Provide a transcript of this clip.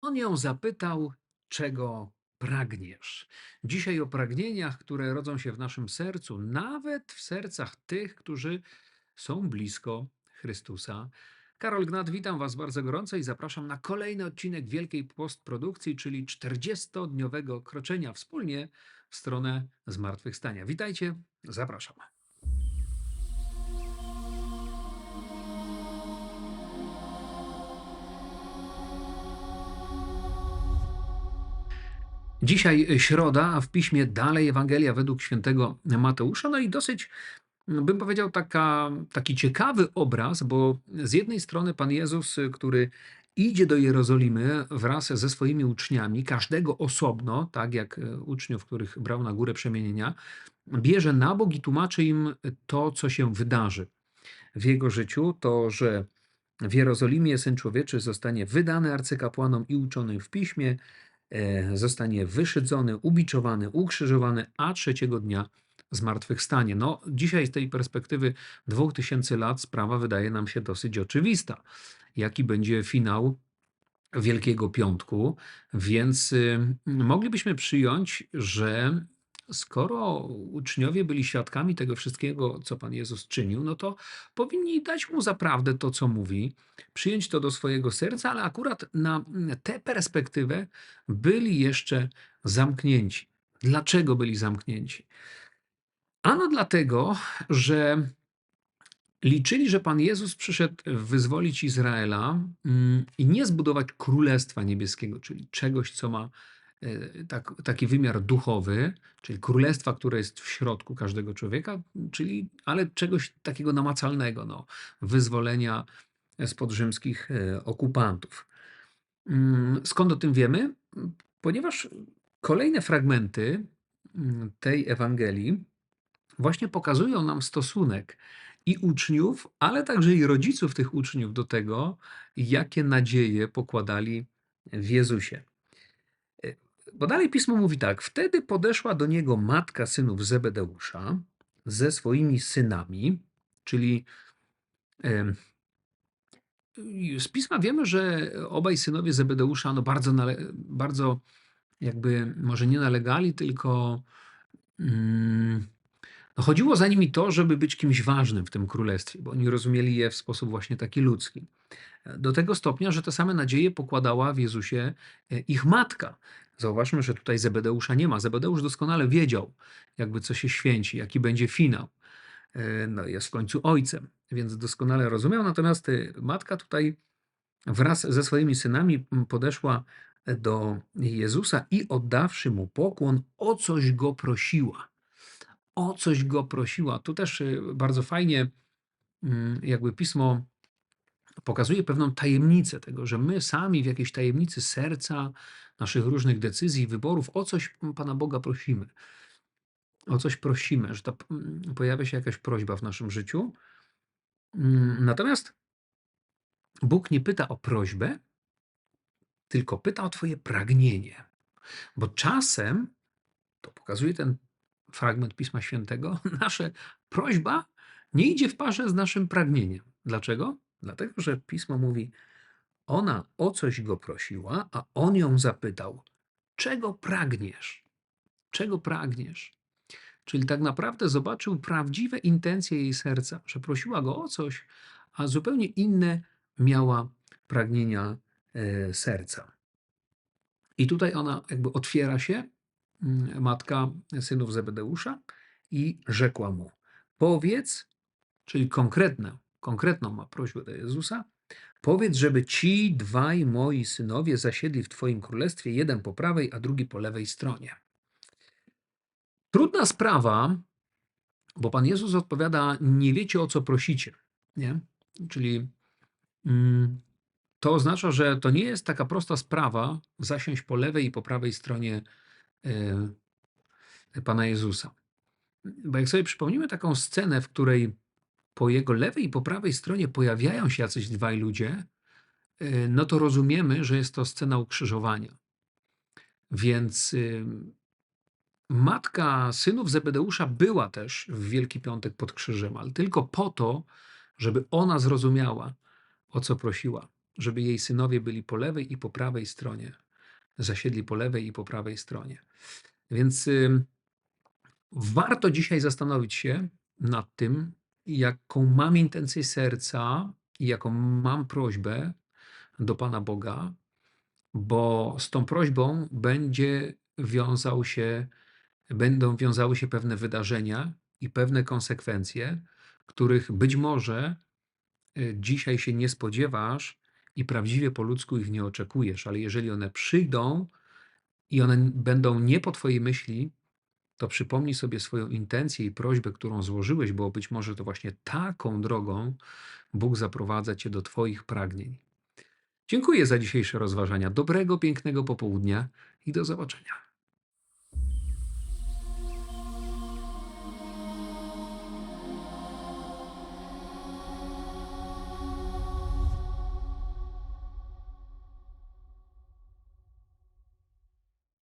On ją zapytał, czego pragniesz. Dzisiaj o pragnieniach, które rodzą się w naszym sercu, nawet w sercach tych, którzy są blisko Chrystusa. Karol Gnat, witam Was bardzo gorąco i zapraszam na kolejny odcinek Wielkiej Postprodukcji, czyli 40-dniowego kroczenia wspólnie w stronę zmartwychwstania. Witajcie, zapraszam. Dzisiaj środa, a w piśmie dalej Ewangelia według świętego Mateusza. No i dosyć, bym powiedział, taka, taki ciekawy obraz, bo z jednej strony Pan Jezus, który idzie do Jerozolimy wraz ze swoimi uczniami, każdego osobno, tak jak uczniów, których brał na górę przemienienia, bierze na bok i tłumaczy im to, co się wydarzy w jego życiu, to, że w Jerozolimie Syn Człowieczy zostanie wydany arcykapłanom i uczony w piśmie, zostanie wyszydzony, ubiczowany, ukrzyżowany, a trzeciego dnia zmartwychwstanie. No, dzisiaj z tej perspektywy 2000 lat sprawa wydaje nam się dosyć oczywista. Jaki będzie finał Wielkiego Piątku, więc y, moglibyśmy przyjąć, że skoro uczniowie byli świadkami tego wszystkiego, co Pan Jezus czynił, no to powinni dać mu zaprawdę to, co mówi, przyjąć to do swojego serca, ale akurat na tę perspektywę byli jeszcze zamknięci. Dlaczego byli zamknięci? Ano dlatego, że liczyli, że Pan Jezus przyszedł wyzwolić Izraela mm, i nie zbudować królestwa niebieskiego, czyli czegoś, co ma tak, taki wymiar duchowy, czyli królestwa, które jest w środku każdego człowieka, czyli ale czegoś takiego namacalnego, no, wyzwolenia spod rzymskich e, okupantów. Mm, Skąd o tym wiemy? Ponieważ kolejne fragmenty mm, tej Ewangelii właśnie pokazują nam stosunek i uczniów, ale także i rodziców tych uczniów do tego, jakie nadzieje pokładali w Jezusie. Bo dalej pismo mówi tak: Wtedy podeszła do niego matka synów Zebedeusza ze swoimi synami, czyli z pisma wiemy, że obaj synowie Zebedeusza no bardzo, bardzo jakby może nie nalegali, tylko mm, no chodziło za nimi to, żeby być kimś ważnym w tym królestwie, bo oni rozumieli je w sposób właśnie taki ludzki. Do tego stopnia, że te same nadzieje pokładała w Jezusie e, ich matka. Zauważmy, że tutaj Zebedeusza nie ma. Zebedeusz doskonale wiedział, jakby co się święci, jaki będzie finał. E, No, jest w końcu ojcem, więc doskonale rozumiał. Natomiast e, matka tutaj wraz ze swoimi synami podeszła do Jezusa i oddawszy mu pokłon, o coś go prosiła o coś go prosiła. Tu też bardzo fajnie jakby pismo pokazuje pewną tajemnicę tego, że my sami w jakiejś tajemnicy serca, naszych różnych decyzji, wyborów, o coś Pana Boga prosimy. O coś prosimy, że ta, mm, pojawia się jakaś prośba w naszym życiu. Mm, Natomiast Bóg nie pyta o prośbę, tylko pyta o Twoje pragnienie. Bo czasem, to pokazuje ten fragment Pisma Świętego, nasza prośba nie idzie w parze z naszym pragnieniem. Dlaczego? Dlatego, że Pismo mówi, ona o coś go prosiła, a on ją zapytał, czego pragniesz? Czego pragniesz? Czyli tak naprawdę zobaczył prawdziwe intencje jej serca, że prosiła go o coś, a zupełnie inne miała pragnienia e, serca. I tutaj ona jakby otwiera się mm, matka synów Zebedeusza i rzekła mu: Powiedz, czyli konkretną, konkretną ma prośbę do Jezusa, powiedz, żeby ci dwaj moi synowie zasiedli w Twoim królestwie, jeden po prawej, a drugi po lewej stronie. Trudna sprawa, bo Pan Jezus odpowiada: Nie wiecie o co prosicie. Nie? Czyli mm, to oznacza, że to nie jest taka prosta sprawa zasiąść po lewej i po prawej stronie e, Pana Jezusa. Bo jak sobie przypomnimy taką scenę, w której po jego lewej i po prawej stronie pojawiają się jacyś dwaj ludzie, e, no to rozumiemy, że jest to scena ukrzyżowania. Więc y, matka synów Zebedeusza była też w Wielki Piątek pod krzyżem, ale tylko po to, żeby ona zrozumiała, o co prosiła. żeby jej synowie byli po lewej i po prawej stronie. Zasiedli po lewej i po prawej stronie. Więc ym, warto dzisiaj zastanowić się nad tym, jaką mam intencję serca i jaką mam prośbę do Pana Boga, bo z tą prośbą będzie wiązał się, będą wiązały się pewne wydarzenia i pewne konsekwencje, których być może y, dzisiaj się nie spodziewasz i prawdziwie po ludzku ich nie oczekujesz, ale jeżeli one przyjdą i one będą nie po Twojej myśli, to przypomnij sobie swoją intencję i prośbę, którą złożyłeś, bo być może to właśnie taką drogą Bóg zaprowadza Cię do Twoich pragnień. Dziękuję za dzisiejsze rozważania. Dobrego, pięknego popołudnia i do zobaczenia.